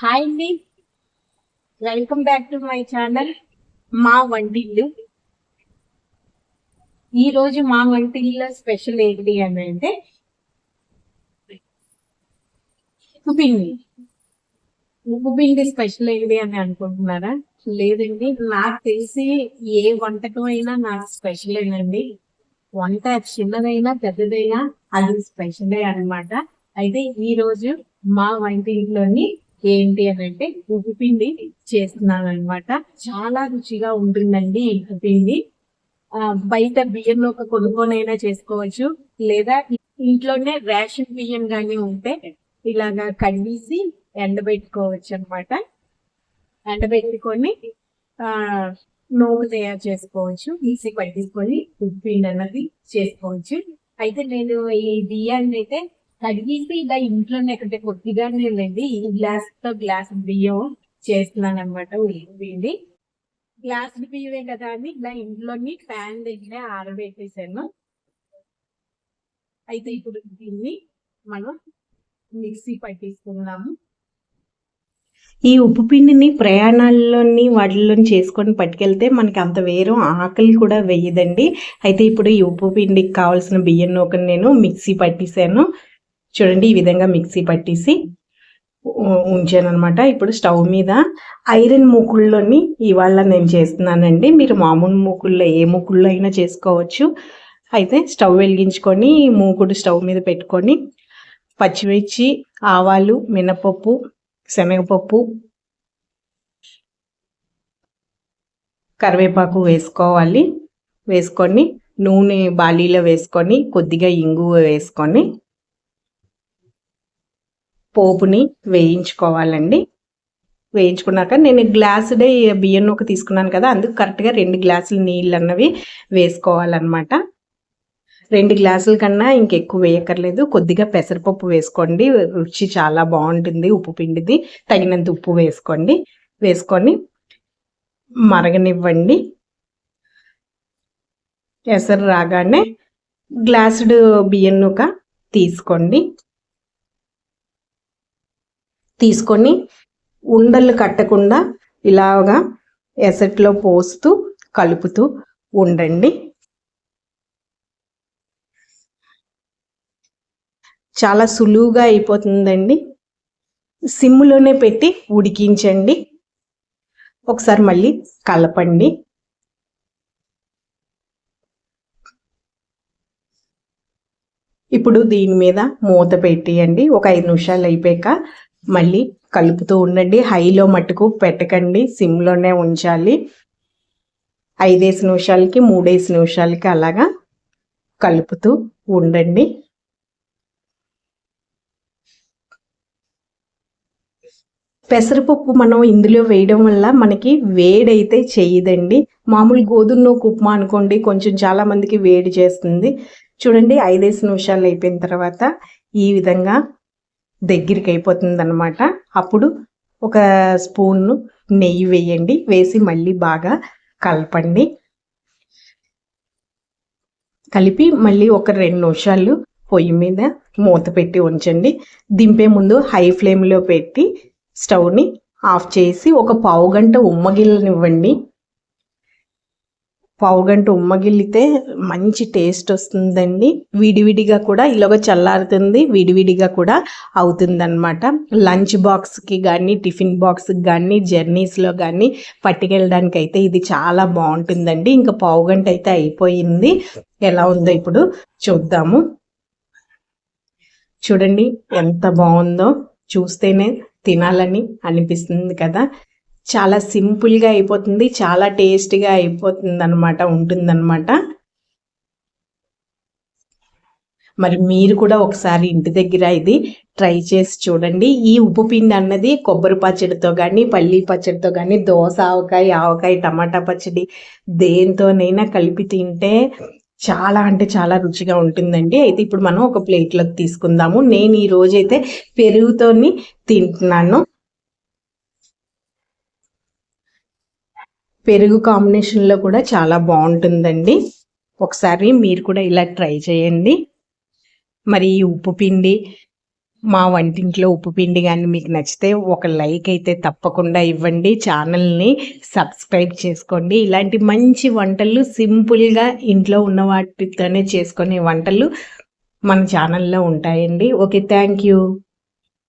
Hi అండి welcome back to my channel Maa Vantillu ఈ రోజు మా వంటిల్లో స్పెషల్ ఏంటి అని అంటే ఉప్పుపిండి ఉప్పుపిండి స్పెషల్ ఏంటి అని అనుకుంటున్నారా? లేదండి నాకు తెలిసి ఏ వంటకం అయినా నాకు స్పెషల్ ఏనండి వంట చిన్నదైనా పెద్దదైనా అది స్పెషలే అన్నమాట. అయితే ఈరోజు మా వంటింట్లోని ఏంటి అని అంటే ఉప్పు పిండి చేస్తున్నాను అనమాట చాలా రుచిగా ఉంటుందండి ఉప్పు పిండి. బయట బియ్యంలో ఒక కొనుక్కోనైనా చేసుకోవచ్చు. లేదా ఇంట్లోనే రేషన్ బియ్యం కానీ ఉంటే ఇలాగా కడిగేసి ఎండబెట్టుకోవచ్చు అనమాట ఎండబెట్టుకొని ఆ తయారు చేసుకోవచ్చు. ఈసీ పట్టించుకొని ఉప్పు పిండి అన్నది చేసుకోవచ్చు. అయితే నేను ఈ బియ్యాన్ని అయితే కడిగేసి ఇలా ఇంట్లోనే అంటే కొద్దిగా లేండి ఈ గ్లాస్తో గ్లాస్ బియ్యం చేస్తున్నాను అనమాట ఉల్లిపోయింది గ్లాస్ బియ్యమే కదా అని ఇలా ఇంట్లోని ఫ్యాన్ దగ్గర ఆరబెట్టేసాను. అయితే ఇప్పుడు దీన్ని మనం మిక్సీ పట్టేసుకున్నాము ఈ ఉప్పు పిండిని ప్రయాణాల్లోని వాటిల్లోని చేసుకొని పట్టుకెళ్తే మనకి అంత వేరు ఆకలి కూడా వేయదండి. అయితే ఇప్పుడు ఈ ఉప్పు పిండికి కావాల్సిన బియ్యం నూకను నేను మిక్సీ పట్టేశాను చూడండి ఈ విధంగా మిక్సీ పట్టేసి ఉంచాను అనమాట ఇప్పుడు స్టవ్ మీద ఐరన్ మూకుల్లోని ఇవాళ నేను చేస్తున్నానండి. మీరు మామూలు మూకుల్లో ఏ మూకుల్లో అయినా చేసుకోవచ్చు. అయితే స్టవ్ వెలిగించుకొని మూకుడు స్టవ్ మీద పెట్టుకొని పచ్చిమిర్చి ఆవాలు మినపప్పు శనగపప్పు కరివేపాకు వేసుకోవాలి. వేసుకొని నూనె బాలీలో వేసుకొని కొద్దిగా ఇంగువ వేసుకొని పోపుని వేయించుకోవాలండి. వేయించుకున్నాక నేను గ్లాసుడే బియ్యం ఒక తీసుకున్నాను కదా అందుకు కరెక్ట్గా రెండు గ్లాసులు నీళ్ళు అన్నవి వేసుకోవాలన్నమాట. రెండు గ్లాసుల కన్నా ఇంకెక్కువ వేయక్కర్లేదు. కొద్దిగా పెసరపప్పు వేసుకోండి. రుచి చాలా బాగుంటుంది ఉప్పు పిండిది. తగినంత ఉప్పు వేసుకోండి. వేసుకొని మరగనివ్వండి. ఎసరు రాగానే గ్లాసుడు బియ్యం ఒక తీసుకోండి. తీసుకొని ఉండలు కట్టకుండా ఇలాగా ఎసట్లో పోస్తూ కలుపుతూ ఉండండి. చాలా సులువుగా అయిపోతుందండి. సిమ్లోనే పెట్టి ఉడికించండి. ఒకసారి మళ్ళీ కలపండి. ఇప్పుడు దీని మీద మూత పెట్టేయండి. ఒక ఐదు నిమిషాలు అయిపోయాక మళ్ళీ కలుపుతూ ఉండండి. హైలో మట్టుకు పెట్టకండి. సిమ్లోనే ఉంచాలి. ఐదేసి నిమిషాలకి మూడేసి నిమిషాలకి అలాగా కలుపుతూ ఉండండి. పెసరపప్పు మనం ఇందులో వేయడం వల్ల మనకి వేడైతే చేయదండి. మామూలు గోధుమ నూకు ఉప్మా అనుకోండి కొంచెం చాలా మందికి వేడి చేస్తుంది. చూడండి ఐదేసి నిమిషాలు అయిపోయిన తర్వాత ఈ విధంగా దగ్గరికి అయిపోతుంది అనమాట అప్పుడు ఒక స్పూన్ నెయ్యి వేయండి. వేసి మళ్ళీ బాగా కలపండి. కలిపి మళ్ళీ ఒక రెండు నిమిషాలు పొయ్యి మీద మూత పెట్టి ఉంచండి. దింపే ముందు హై ఫ్లేమ్లో పెట్టి స్టవ్ని ఆఫ్ చేసి ఒక పావు గంట ఉమ్మగిల్లనివ్వండి పావుగంట ఉమ్మగిల్లితే మంచి టేస్ట్ వస్తుందండి. విడివిడిగా కూడా ఇలాగ చల్లారుతుంది విడివిడిగా కూడా అవుతుందన్నమాట. లంచ్ బాక్స్కి కానీ టిఫిన్ బాక్స్కి కానీ జర్నీస్లో కానీ పట్టుకెళ్ళడానికి అయితే ఇది చాలా బాగుంటుందండి. ఇంకా పావుగంట అయితే అయిపోయింది. ఎలా ఉందో ఇప్పుడు చూద్దాము. చూడండి ఎంత బాగుందో. చూస్తేనే తినాలని అనిపిస్తుంది కదా. చాలా సింపుల్గా అయిపోతుంది చాలా టేస్టీగా అయిపోతుంది అనమాట ఉంటుందన్నమాట. మరి మీరు కూడా ఒకసారి ఇంటి దగ్గర ఇది ట్రై చేసి చూడండి. ఈ ఉప్పు పిండి అన్నది కొబ్బరి పచ్చడితో కానీ పల్లి పచ్చడితో కానీ దోస ఆవకాయ ఆవకాయ టమాటా పచ్చడి దేంతోనైనా కలిపి తింటే చాలా అంటే చాలా రుచిగా ఉంటుందండి. అయితే ఇప్పుడు మనం ఒక ప్లేట్లోకి తీసుకుందాము. నేను ఈ రోజైతే పెరుగుతోని తింటున్నాను. పెరుగు కాంబినేషన్లో కూడా చాలా బాగుంటుందండి. ఒకసారి మీరు కూడా ఇలా ట్రై చేయండి. మరి ఈ ఉప్పు పిండి మా వంటింట్లో ఉప్పు పిండి కానీ మీకు నచ్చితే ఒక లైక్ అయితే తప్పకుండా ఇవ్వండి. ఛానల్ని సబ్స్క్రైబ్ చేసుకోండి. ఇలాంటి మంచి వంటలు సింపుల్గా ఇంట్లో ఉన్న వాటితోనే చేసుకునే వంటలు మన ఛానల్లో ఉంటాయండి. Okay thank you